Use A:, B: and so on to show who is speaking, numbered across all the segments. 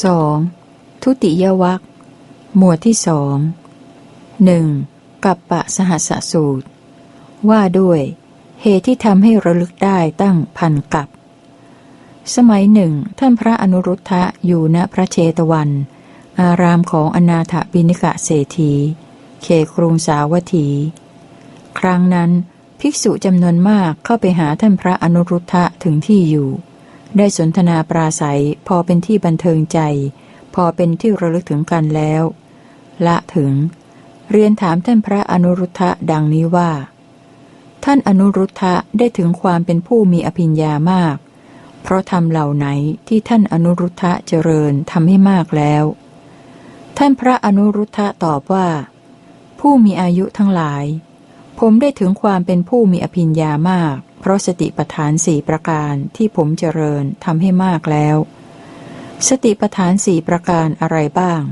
A: 2. ทุติยวัคหมวดที่สองหนึ่งกัปปะสหัสสูตร ว่าด้วย เหตุที่ทำให้ระลึกได้ตั้งพันกับ สมัยหนึ่ง ท่านพระอนุรุทธะอยู่ณพระเชตวัน อารามของอนาถบิณิกะเศรษฐีเขครุงสาวัตถี ครั้งนั้น ภิกษุจำนวนมากเข้าไปหาท่านพระอนุรุทธะถึงที่อยู่ ได้สนทนาปราศัยพอเป็นที่บันเทิงใจ พอเป็นที่ระลึกถึงกันแล้ว ละถึง เรียนถามท่านพระอนุรุทธะดังนี้ว่า ท่านอนุรุทธะได้ถึงความเป็นผู้มีอภิญญามาก เพราะทำเหล่าไหนที่ท่านอนุรุทธะเจริญทำให้มากแล้ว ท่านพระอนุรุทธะตอบว่า ผู้มีอายุทั้งหลาย ผมได้ถึงความเป็นผู้มีอภิญญามาก เพราะสติปัฏฐานสี่ประการที่ผมเจริญทำให้มากแล้ว สติปัฏฐานสี่ประการอะไรบ้าง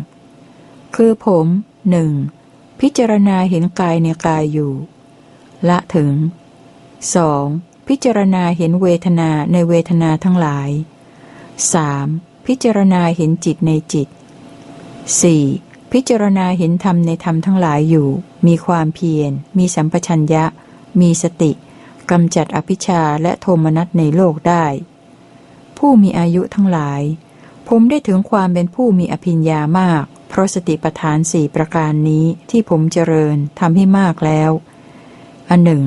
A: คือผมหนึ่งพิจารณาเห็นกายในกายอยู่ ละถึง 2. พิจารณาเห็นเวทนาในเวทนาทั้งหลาย 3. พิจารณาเห็นจิตในจิต 4. พิจารณาเห็นธรรมในธรรมทั้งหลายอยู่ มีความเพียร มีสัมปชัญญะ มีสติกำจัดอภิชาและโทมนัสในโลกได้ ผู้มีอายุทั้งหลาย ผมได้ถึงความเป็นผู้มีอภิญญามาก เพราะสติปัฏฐานสี่ประการนี้ที่ผมเจริญทำให้มากแล้ว อันหนึ่ง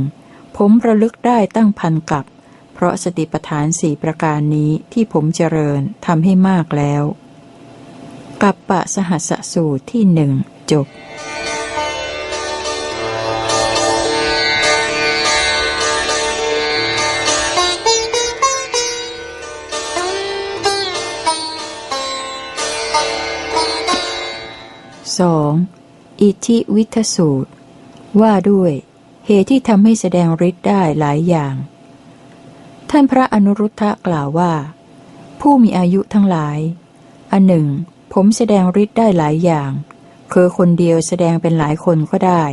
A: ผมระลึกได้ตั้งพันกับ เพราะสติปัฏฐานสี่ประการนี้ที่ผมเจริญทำให้มากแล้ว กับปะสหัสสูตรที่หนึ่งจบ 2. อิทธิวิทสูตร ว่าด้วย เหตุที่ทำให้แสดงฤทธิ์ได้หลายอย่าง ท่านพระอนุรุทธะกล่าวว่า ผู้มีอายุทั้งหลาย อันหนึ่ง ผมแสดงฤทธิ์ได้หลายอย่าง คือคนเดียวแสดงเป็นหลายคนก็ได้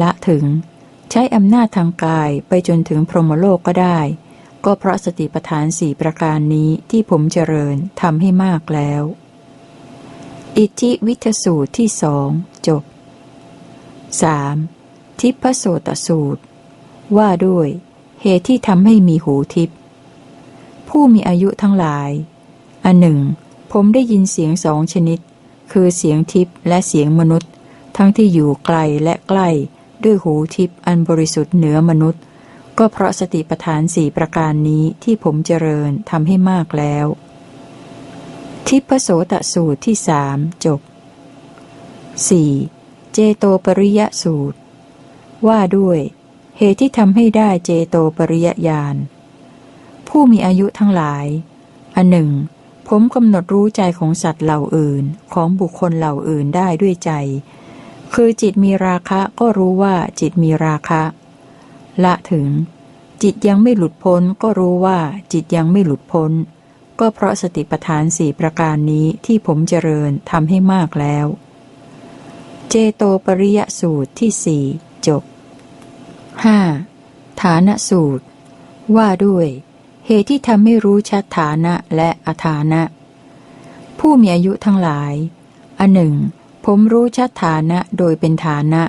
A: ละถึง ใช้อำนาจทางกายไปจนถึงพรหมโลกก็ได้ ก็เพราะสติปัฏฐานสี่ประการนี้ที่ผมเจริญทำให้มากแล้ว อิทธิวิทสูตรที่สองจบ 3. ทิพโสตสูตร ว่าด้วย เหตุที่ทำให้มีหูทิพผู้มีอายุทั้งหลาย อันหนึ่ง ผมได้ยินเสียงสองชนิด คือเสียงทิพและเสียงมนุษย์ ทั้งที่อยู่ไกลและใกล้ ด้วยหูทิพอันบริสุทธิ์เหนือมนุษย์ ก็เพราะสติปัฏฐานสี่ประการนี้ที่ผมเจริญทำให้มากแล้ว ทิพโสตสูตรที่สามจบ 4. เจโตปริยสูตร ว่าด้วย เหตุที่ทำให้ได้เจโตปริยญาณผู้มีอายุทั้งหลาย อันหนึ่ง ผมกำหนดรู้ใจของสัตว์เหล่าอื่น ของบุคคลเหล่าอื่นได้ด้วยใจ คือจิตมีราคะก็รู้ว่าจิตมีราคะ ละถึง จิตยังไม่หลุดพ้นก็รู้ว่าจิตยังไม่หลุดพ้น ก็เพราะสติปัฏฐานสี่ประการนี้ที่ผมเจริญทำให้มากแล้ว เจโตปริยสูตรที่สี่จบ 5. ฐานสูตร ว่าด้วย เหตุที่ทำให้รู้ชัดฐานะและอฐานะ ผู้มีอายุทั้งหลาย อันหนึ่ง ผมรู้ชัดฐานะโดยเป็นฐานะ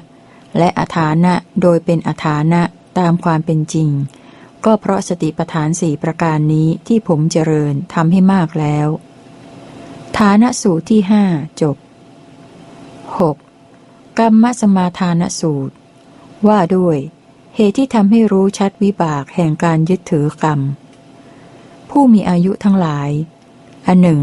A: และอฐานะโดยเป็นอฐานะตามความเป็นจริง ก็เพราะสติปัฏฐานสี่ประการนี้ที่ผมเจริญทำให้มากแล้ว ฐานะสูตรที่ห้าจบ 6. กรรมสมาทานสูตร ว่าด้วย เหตุที่ทำให้รู้ชัดวิบากแห่งการยึดถือกรรม ผู้มีอายุทั้งหลาย อันหนึ่ง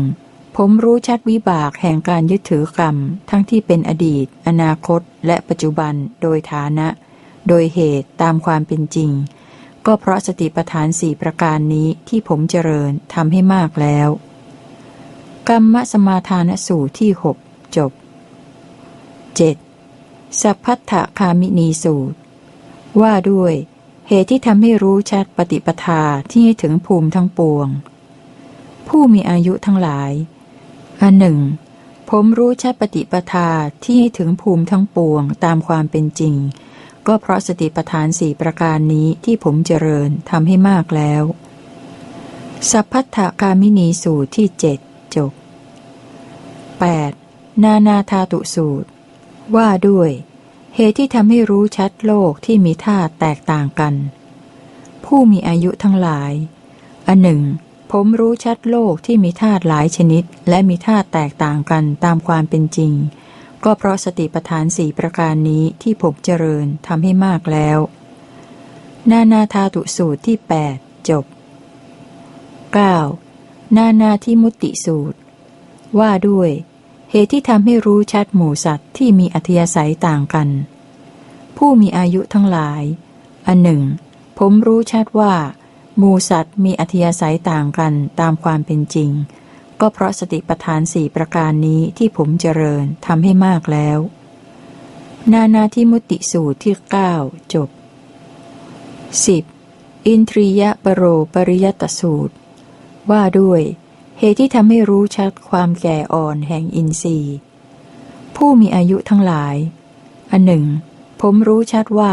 A: ผมรู้ชัดวิบากแห่งการยึดถือกรรม ทั้งที่เป็นอดีต อนาคต และปัจจุบัน โดยฐานะ โดยเหตุตามความเป็นจริง ก็เพราะสติปัฏฐานสี่ประการนี้ที่ผมเจริญทำให้มากแล้ว กรรมสมาทานสูตรที่หกจบ 7. สัพพัทธคามินีสูตร ว่าด้วย เหตุที่ทำให้รู้ชัดปฏิปทาที่ให้ถึงภูมิทั้งปวง ผู้มีอายุทั้งหลายอันหนึ่ง ผมรู้ชัดปฏิปทาที่ให้ถึงภูมิทั้งปวงตามความเป็นจริง ก็เพราะสติปทานสี่ประการนี้ที่ผมเจริญทำให้มากแล้ว สัพพัทธคามินีสูตรที่เจ็ดจบ 8. นานาธาตุสูตร ว่าด้วย เหตุที่ทำให้รู้ชัดโลกที่มีธาตุแตกต่างกัน ผู้มีอายุทั้งหลาย อันหนึ่ง ผมรู้ชัดโลกที่มีธาตุหลายชนิด และมีธาตุแตกต่างกันตามความเป็นจริง ก็เพราะสติปัฏฐานสี่ประการนี้ที่ผมเจริญทำให้มากแล้ว นานาธาตุสูตรที่ 8 จบ 9. นานาทิมุตติสูตร ว่าด้วย เหตุที่ทำให้รู้ชัดหมู่สัตว์ที่มีอัธยาศัยต่างกัน ผู้มีอายุทั้งหลาย อันหนึ่ง ผมรู้ชัดว่า หมูสัตว์มีอัธยาศัยต่างกันตามความเป็นจริง ก็เพราะสติปัฏฐานสี่ประการนี้ที่ผมเจริญทำให้มากแล้ว นานาทิมุติสูตรที่9จบ 10. อินทรียปรโรปริยตสูตร ว่าด้วย เหตุที่ทำให้รู้ชัดความแก่อ่อนแห่งอินทรีย์ ผู้มีอายุทั้งหลาย อันหนึ่ง ผมรู้ชัดว่า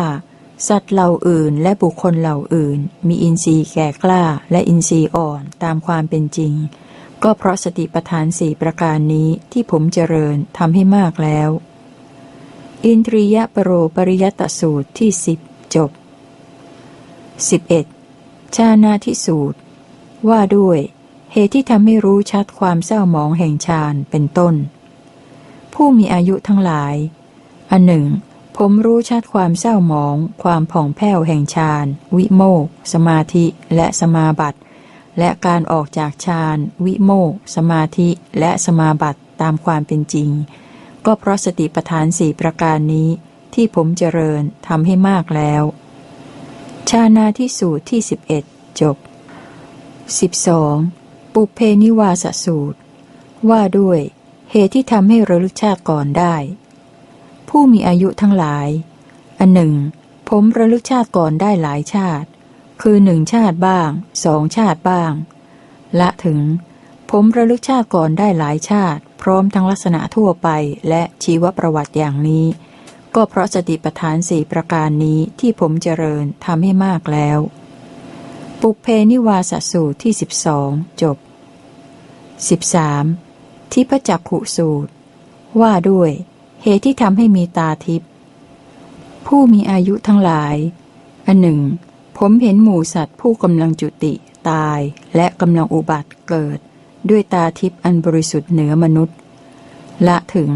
A: สัตว์เหล่าอื่นและบุคคลเหล่าอื่น มีอินทรีย์แก่กล้าและอินทรีย์อ่อนตามความเป็นจริง ก็เพราะสติปัฏฐานสี่ประการนี้ที่ผมเจริญทำให้มากแล้ว อินทรียปโรปริยตสูตรที่สิบจบ 11. ชานาทิสูตร ว่าด้วย เหตุที่ทำให้รู้ชัดความเศร้าหมองแห่งฌานเป็นต้น ผู้มีอายุทั้งหลาย อันหนึ่ง ผมรู้ชัดความเศร้าหมอง ความผ่องแผ้วแห่งฌาน วิโมก สมาธิและสมาบัติ และการออกจากฌาน วิโมก สมาธิและสมาบัติตามความเป็นจริง ก็เพราะสติปัฏฐานสี่ประการนี้ ที่ผมเจริญทำให้มากแล้ว ชานาที่สูตรที่11จบ 12. ปุเพนิวาสสูตร ว่าด้วย เหตุที่ทำให้ระลึกชาติก่อนได้ ผู้มีอายุทั้งหลาย อันหนึ่ง ผมระลึกชาติก่อนได้หลายชาติ คือหนึ่งชาติบ้างสองชาติบ้าง ละถึง ผมระลึกชาติก่อนได้หลายชาติ พร้อมทั้งลักษณะทั่วไปและชีวประวัติอย่างนี้ ก็เพราะสติปัฏฐานสี่ประการนี้ที่ผมเจริญทำให้มากแล้ว ปุเพนิวาสสูตรที่สิบสองจบ 13. ทิพจักขุสูตร ว่าด้วย เหตุที่ทำให้มีตาทิพผู้มีอายุทั้งหลาย อันหนึ่ง ผมเห็นหมูสัตว์ผู้กำลังจุติตายและกำลังอุบัติเกิด ด้วยตาทิพอันบริสุทธิ์เหนือมนุษย์ ละถึง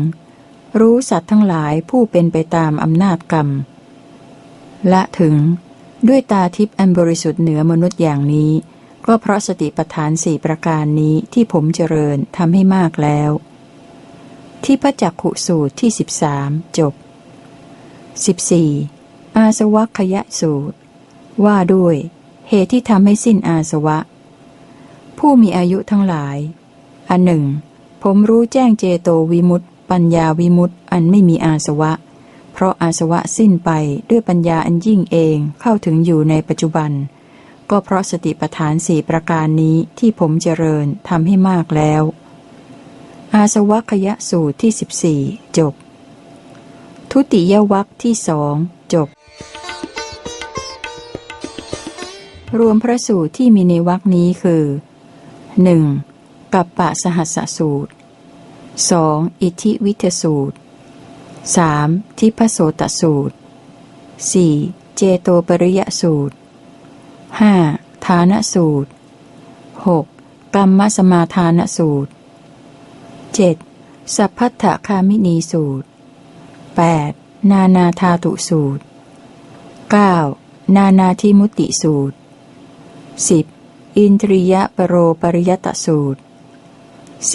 A: รู้สัตว์ทั้งหลายผู้เป็นไปตามอำนาจกรรม ละถึง ด้วยตาทิพย์อันบริสุทธิ์เหนือมนุษย์อย่างนี้ ก็เพราะสติปัฏฐานสี่ประการนี้ที่ผมเจริญทำให้มากแล้ว ที่พระจักขุสูตรที่สิบสามจบ 14. อาสวัคยสูตร ว่าด้วย เหตุที่ทำให้สิ้นอาสวะ ผู้มีอายุทั้งหลาย อันหนึ่ง ผมรู้แจ้งเจโตวิมุตติปัญญาวิมุตติอันไม่มีอาสวะ เพราะอาสวะสิ้นไปด้วยปัญญาอันยิ่งเองเข้าถึงอยู่ในปัจจุบัน ก็เพราะสติปัฏฐานสี่ประการนี้ที่ผมเจริญทำให้มากแล้ว อาสวัคยะสูตรที่สิบสี่จบ ทุติยวัคที่สองจบ รวมพระสูตรที่มีในวัคนี้คือ 1. กัปปะสหัสสูตร 2. อิทธิวิทสูตร 3. ทิพโสตสูตร 4. เจโตปริยสูตร 5. ฐานสูตร 6. กรรมสมาทานสูตร 7. สัพพัทธคามินีสูตร 8. นานาธาตุสูตร 9. นานาทิมุติสูตร 10. อินทรียปโรปริยตสูตร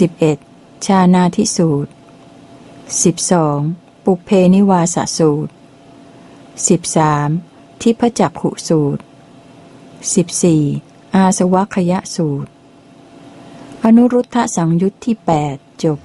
A: 11. ชานาทิสูตร 12. ปุเพนิวาสสูตร 13. ทิพจักขุสูตร 14. อาสวัคยสูตร อนุรุทธสังยุตที่ 8 จบ